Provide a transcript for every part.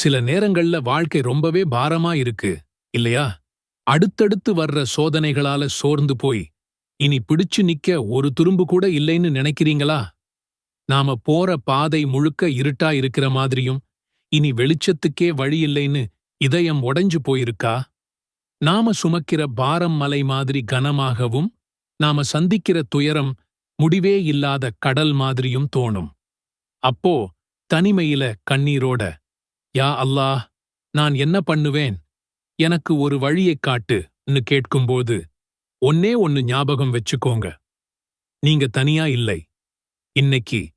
சில நேரங்கள்ல வாழ்க்கை ரொம்பவே பாரமா இருக்கு இல்லையா? அடுத்தடுத்து வர்ற சோதனைகளால சோர்ந்து போய் இனி பிடிச்சு நிக்க ஒரு துரும்பு கூட இல்லைன்னு நினைக்கிறீங்களா? நாம போற பாதை முழுக்க இருட்டா இருக்கிற மாதிரியும் இனி வெளிச்சத்துக்கே வழி இல்லைன்னு இதயம் உடைஞ்சு போயிருக்கா? நாம சுமக்கிற பாரம் மலை மாதிரி கனமாகவும் நாம சந்திக்கிற துயரம் முடிவே இல்லாத கடல் மாதிரியும் தோணும். அப்போ தனிமையில கண்ணீரோட யா அல்லாஹ் நான் என்ன பண்ணுவேன்? எனக்கு ஒரு வழியைக் காட்டுன்னு கேட்கும்போது ஒன்னே ஒன்னு ஞாபகம் வச்சுக்கோங்க. நீங்க தனியா இல்லை. இன்னைக்கு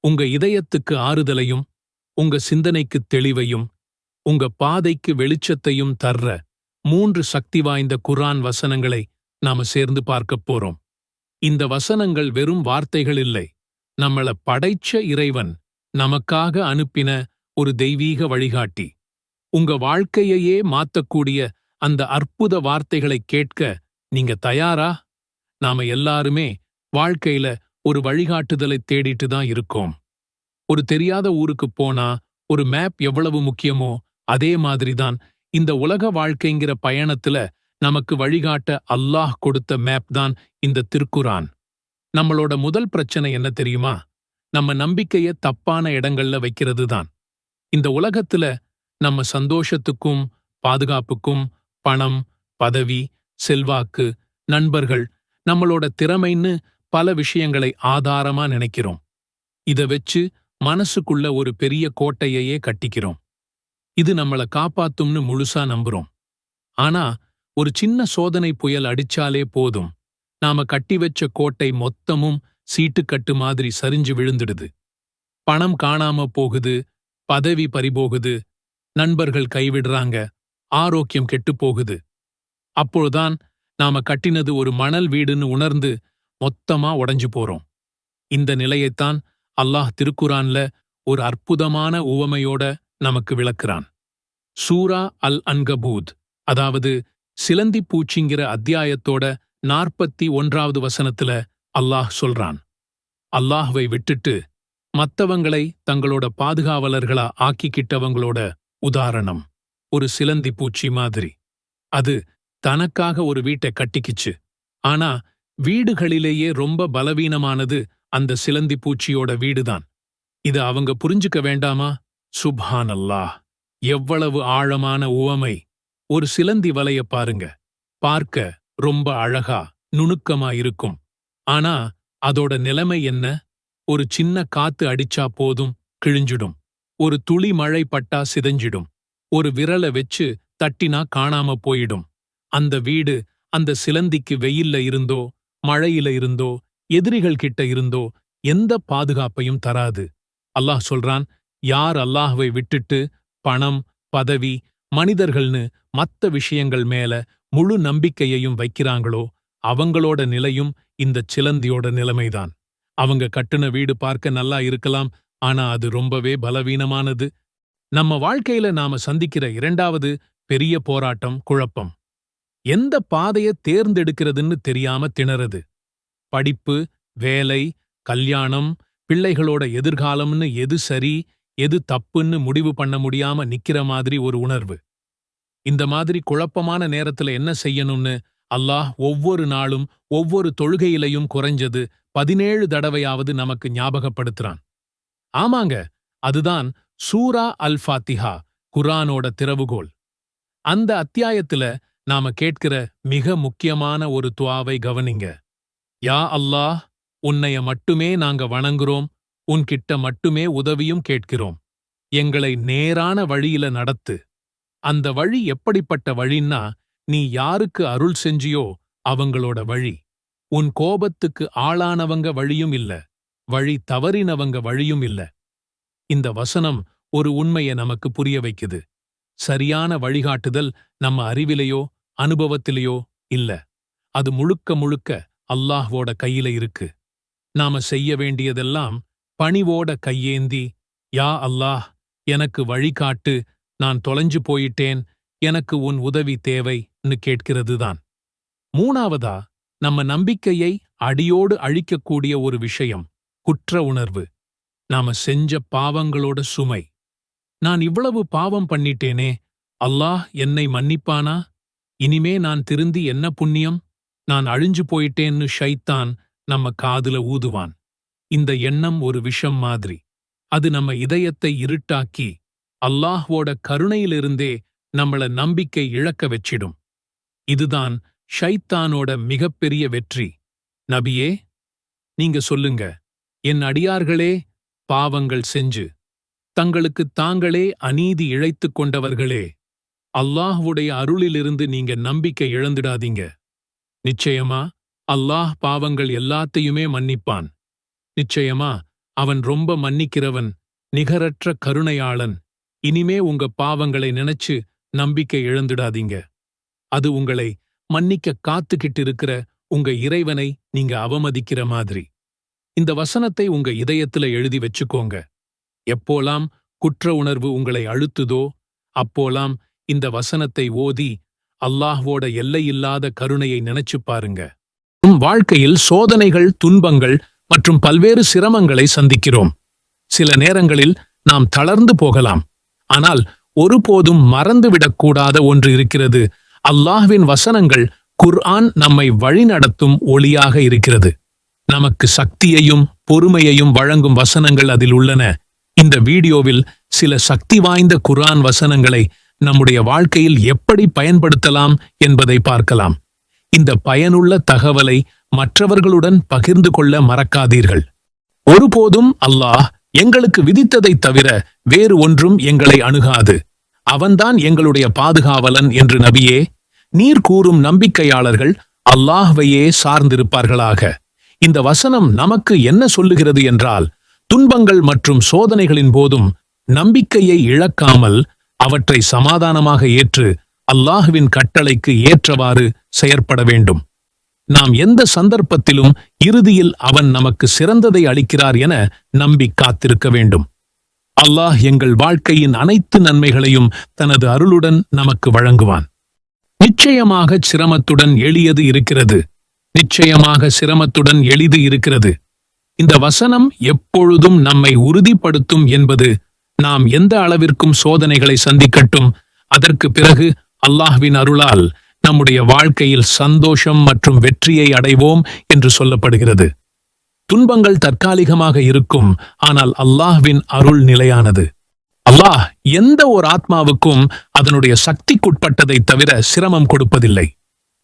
உங்க இதயத்துக்கு ஆறுதலையும் உங்க சிந்தனைக்குத் தெளிவையும் உங்க பாதைக்கு வெளிச்சத்தையும் தர்ற மூன்று சக்தி வாய்ந்த குர்ஆன் வசனங்களை நாம சேர்ந்து பார்க்கப் போறோம். இந்த வசனங்கள் வெறும் வார்த்தைகள் இல்லை. நம்மள படைச்ச இறைவன் நமக்காக அனுப்பின ஒரு தெய்வீக வழிகாட்டி. உங்க வாழ்க்கையையே மாத்தக்கூடிய அந்த அற்புத வார்த்தைகளைக் கேட்க நீங்க தயாரா? நாம எல்லாருமே வாழ்க்கையில ஒரு வழிகாட்டுதலை தேடிட்டு தான் இருக்கோம். ஒரு தெரியாத ஊருக்கு போனா ஒரு மேப் எவ்வளவு முக்கியமோ அதே மாதிரிதான் இந்த உலக வாழ்க்கைங்கிற பயணத்துல நமக்கு வழிகாட்ட அல்லாஹ் கொடுத்த மேப் தான் இந்த திருக்குரான் நம்மளோட முதல் பிரச்சனை என்ன தெரியுமா? நம்ம நம்பிக்கைய தப்பான இடங்கள்ல வைக்கிறது தான். இந்த உலகத்துல நம்ம சந்தோஷத்துக்கும் பாதுகாப்புக்கும் பணம் பதவி செல்வாக்கு நண்பர்கள் நம்மளோட திறமைன்னு பல விஷயங்களை ஆதாரமா நினைக்கிறோம். இத வச்சு மனசுக்குள்ள ஒரு பெரிய கோட்டையையே கட்டிக்கிறோம். இது நம்மள காப்பாத்தும்னு முழுசா நம்புறோம். ஆனா ஒரு சின்ன சோதனை புயல் அடிச்சாலே போதும். நாம கட்டி வச்ச கோட்டை மொத்தமும் சீட்டுக்கட்டு மாதிரி சரிஞ்சு விழுந்துடுது. பணம் காணாம போகுது பதவி பறிபோகுது. நண்பர்கள் கைவிடுறாங்க. ஆரோக்கியம் கெட்டுப் போகுது நாம கட்டினது ஒரு மணல் வீடுன்னு உணர்ந்து மொத்தமா உடைஞ்சு போறோம். இந்த நிலையைத்தான் அல்லாஹ் திருக்குரான்ல ஒரு அற்புதமான உவமையோட நமக்கு விளக்குறான். சூரா அல் அன்கபூத் அதாவது சிலந்தி பூச்சிங்கிற அத்தியாயத்தோட நாற்பத்தி ஒன்றாவது வசனத்துல அல்லாஹ் சொல்றான். அல்லாஹ்வை விட்டுட்டு மத்தவங்களை தங்களோட பாதுகாவலர்களா ஆக்கிக்கிட்டவங்களோட உதாரணம். ஒரு சிலந்தி பூச்சி மாதிரி. அது தனக்காக ஒரு வீட்டை கட்டிக்கிச்சு. ஆனா வீடுகளிலேயே ரொம்ப பலவீனமானது அந்த சிலந்தி பூச்சியோட வீடுதான். இது அவங்க புரிஞ்சுக்க வேண்டாமா? சுப்ஹானல்லா. எவ்வளவு ஆழமான உவமை. ஒரு சிலந்தி வலைய பாருங்க. பார்க்க ரொம்ப அழகா நுணுக்கமா இருக்கும். ஆனா அதோட நிலைமை என்ன? ஒரு சின்ன காத்து அடிச்சா போதும் கிழிஞ்சிடும். ஒரு துளி மழை பட்டா சிதஞ்சிடும். ஒரு விரல வெச்சு தட்டினா காணாம போயிடும். அந்த வீடு அந்த சிலந்திக்கு வெயில்ல இருந்தோ மழையில இருந்தோ எதிரிகள் கிட்ட இருந்தோ எந்த பாதுகாப்பையும் தராது. அல்லாஹ் சொல்றான் யார் அல்லாஹ்வை விட்டுட்டு பணம் பதவி மனிதர்கள்னு மத்த விஷயங்கள் மேல முழு நம்பிக்கையையும் வைக்கிறாங்களோ அவங்களோட நிலையும் இந்தச் சிலந்தியோட நிலைமைதான். அவங்க கட்டுன வீடு பார்க்க நல்லா இருக்கலாம் ஆனா அது ரொம்பவே பலவீனமானது. நம்ம வாழ்க்கையில நாம சந்திக்கிற இரண்டாவது பெரிய போராட்டம் குழப்பம். எந்த பாதைய தேர்ந்தெடுக்கிறதுன்னு தெரியாம திணறது. படிப்பு வேலை கல்யாணம் பிள்ளைகளோட எதிர்காலம்னு எது சரி எது தப்புன்னு முடிவு பண்ண முடியாம நிக்கிற மாதிரி ஒரு உணர்வு. இந்த மாதிரி குழப்பமான நேரத்துல என்ன செய்யணும்னு அல்லாஹ் ஒவ்வொரு நாளும் ஒவ்வொரு தொழுகையிலையும் குறைஞ்சது பதினேழு தடவையாவது நமக்கு ஞாபகப்படுத்துறான். ஆமாங்க அதுதான் சூரா அல் ஃபாத்திஹா குரானோட திறவுகோல் அந்த அத்தியாயத்துல நாம கேட்கிற மிக முக்கியமான ஒரு துவாவை கவனிங்க. யா அல்லாஹ் உன்னைய மட்டுமே நாங்க வணங்குறோம் உன்கிட்ட மட்டுமே உதவியும் கேட்கிறோம். எங்களை நேரான வழியில நடத்து. அந்த வழி எப்படிப்பட்ட வழின்னா நீ யாருக்கு அருள் செஞ்சியோ அவங்களோட வழி. உன் கோபத்துக்கு ஆளானவங்க வழியும் இல்ல வழி தவறினவங்க வழியும் இல்ல. இந்த வசனம் ஒரு உண்மையை நமக்கு புரிய வைக்குது. சரியான வழிகாட்டுதல் நம்ம அறிவிலையோ அனுபவத்திலேயோ இல்ல. அது முழுக்க முழுக்க அல்லாஹ்வோட கையில இருக்கு. நாம செய்ய வேண்டியதெல்லாம் பணிவோட கையேந்தி யா அல்லாஹ் எனக்கு வழிகாட்டு நான் தொலைஞ்சு போயிட்டேன் எனக்கு உன் உதவி தேவைன்னு கேட்கிறதுதான். மூணாவதா நம்ம நம்பிக்கையை அடியோடு அழிக்கக்கூடிய ஒரு விஷயம் குற்ற உணர்வு. நாம செஞ்ச பாவங்களோட சுமை. நான் இவ்வளவு பாவம் பண்ணிட்டேனே அல்லாஹ் என்னை மன்னிப்பானா? இனிமே நான் திருந்தி என்ன புண்ணியம்? நான் அழிஞ்சு போயிட்டேன்னு ஷைத்தான் நம்ம காதுல ஊதுவான். இந்த எண்ணம் ஒரு விஷம் மாதிரி. அது நம்ம இதயத்தை இருட்டாக்கி அல்லாஹ்வோட கருணையிலிருந்தே நம்மள நம்பிக்கை இழக்க வச்சிடும். இதுதான் ஷைத்தானோட மிகப்பெரிய வெற்றி. நபியே நீங்க சொல்லுங்க. என் அடியார்களே பாவங்கள் செஞ்சு. தங்களுக்கு தாங்களே அநீதி இழைத்துக் கொண்டவர்களே. அல்லாஹ்வுடைய அருளிலிருந்து நீங்க நம்பிக்கை இழந்துடாதீங்க. நிச்சயமா அல்லாஹ் பாவங்கள் எல்லாத்தையுமே மன்னிப்பான். நிச்சயமா அவன் ரொம்ப மன்னிக்கிறவன் நிகரற்ற கருணையாளன். இனிமே உங்க பாவங்களை நினைச்சு நம்பிக்கை இழந்துடாதீங்க. அது உங்களை மன்னிக்க காத்துக்கிட்டு இருக்கிற உங்க இறைவனை நீங்க அவமதிக்கிற மாதிரி. இந்த வசனத்தை உங்க இதயத்துல எழுதி வச்சுக்கோங்க. எப்போலாம் குற்ற உணர்வு உங்களை அழுத்துதோ அப்போலாம் இந்த வசனத்தை ஓதி அல்லாஹ்வோட எல்லையில்லாத கருணையை நினைச்சு பாருங்க. உம் வாழ்க்கையில் சோதனைகள் துன்பங்கள் மற்றும் பல்வேறு சிரமங்களை சந்திக்கிறோம். சில நேரங்களில் நாம் தளர்ந்து போகலாம். ஆனால் ஒருபோதும் மறந்துவிடக்கூடாத ஒன்று இருக்கிறது. அல்லாஹ்வின் வசனங்கள் குர்ஆன் நம்மை வழிநடத்தும் ஒளியாக இருக்கிறது. நமக்கு சக்தியையும் பொறுமையையும் வழங்கும் வசனங்கள் அதில் உள்ளன. இந்த வீடியோவில் சில சக்தி வாய்ந்த குர்ஆன் வசனங்களை நம்முடைய வாழ்க்கையில் எப்படி பயன்படுத்தலாம் என்பதை பார்க்கலாம். இந்த பயனுள்ள தகவலை மற்றவர்களுடன் பகிர்ந்து கொள்ள மறக்காதீர்கள். ஒருபோதும் அல்லாஹ் எங்களுக்கு விதித்ததைத் தவிர வேறு ஒன்றும் எங்களை அணுகாது. அவன்தான் எங்களுடைய பாதுகாவலன் என்று நபியே நீர் கூறும் நம்பிக்கையாளர்கள் அல்லாஹ்வையே சார்ந்திருப்பார்களாக. இந்த வசனம் நமக்கு என்ன சொல்லுகிறது என்றால் துன்பங்கள் மற்றும் சோதனைகளின் போதும் நம்பிக்கையை இழக்காமல் அவற்றை சமாதானமாக ஏற்று அல்லாஹுவின் கட்டளைக்கு ஏற்றவாறு செயற்பட வேண்டும். நாம் எந்த சந்தர்ப்பத்திலும் இறுதியில் அவன் நமக்கு சிறந்ததை அளிக்கிறார் என நம்பி காத்திருக்க வேண்டும். அல்லாஹ் எங்கள் வாழ்க்கையின் அனைத்து நன்மைகளையும் தனது அருளுடன் நமக்கு வழங்குவான். நிச்சயமாக சிரமத்துடன் எளியது இருக்கிறது. நிச்சயமாக சிரமத்துடன் எளிது இருக்கிறது. இந்த வசனம் எப்பொழுதும் நம்மை உறுதிப்படுத்தும் என்பது நாம் எந்த அளவிற்கும் சோதனைகளை சந்திக்கட்டும். அதற்கு பிறகு அல்லாஹ்வின் அருளால் நம்முடைய வாழ்க்கையில் சந்தோஷம் மற்றும் வெற்றியை அடைவோம் என்று சொல்லப்படுகிறது. துன்பங்கள் தற்காலிகமாக இருக்கும். ஆனால் அல்லாஹ்வின் அருள் நிலையானது. அல்லாஹ் எந்த ஒரு ஆத்மாவுக்கும் அதனுடைய சக்திக்குட்பட்டதை தவிர சிரமம் கொடுப்பதில்லை.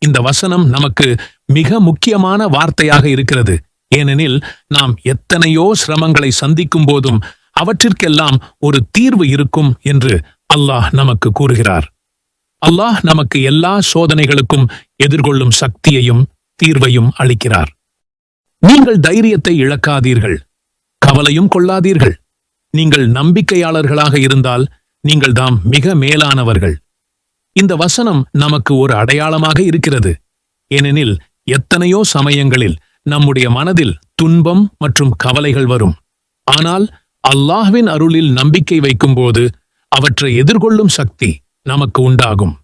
இந்த வசனம் நமக்கு மிக முக்கியமான வார்த்தையாக இருக்கிறது. ஏனெனில் நாம் எத்தனையோ சிரமங்களை சந்திக்கும் போதும் அவற்றிற்கெல்லாம் ஒரு தீர்வு இருக்கும் என்று அல்லாஹ் நமக்கு கூறுகிறார். அல்லாஹ் நமக்கு எல்லா சோதனைகளுக்கும் எதிர்கொள்ளும் சக்தியையும் தீர்வையும் அளிக்கிறார். நீங்கள் தைரியத்தை இழக்காதீர்கள். கவலையும் கொள்ளாதீர்கள். நீங்கள் நம்பிக்கையாளர்களாக இருந்தால் நீங்கள் தாம் மிக மேலானவர்கள். இந்த வசனம் நமக்கு ஒரு அடையாளமாக இருக்கிறது. ஏனெனில் எத்தனையோ சமயங்களில் நம்முடைய மனதில் துன்பம் மற்றும் கவலைகள் வரும். ஆனால் அல்லாஹ்வின் அருளில் நம்பிக்கை வைக்கும்போது அவற்றை எதிர்கொள்ளும் சக்தி நமக்கு உண்டாகும்.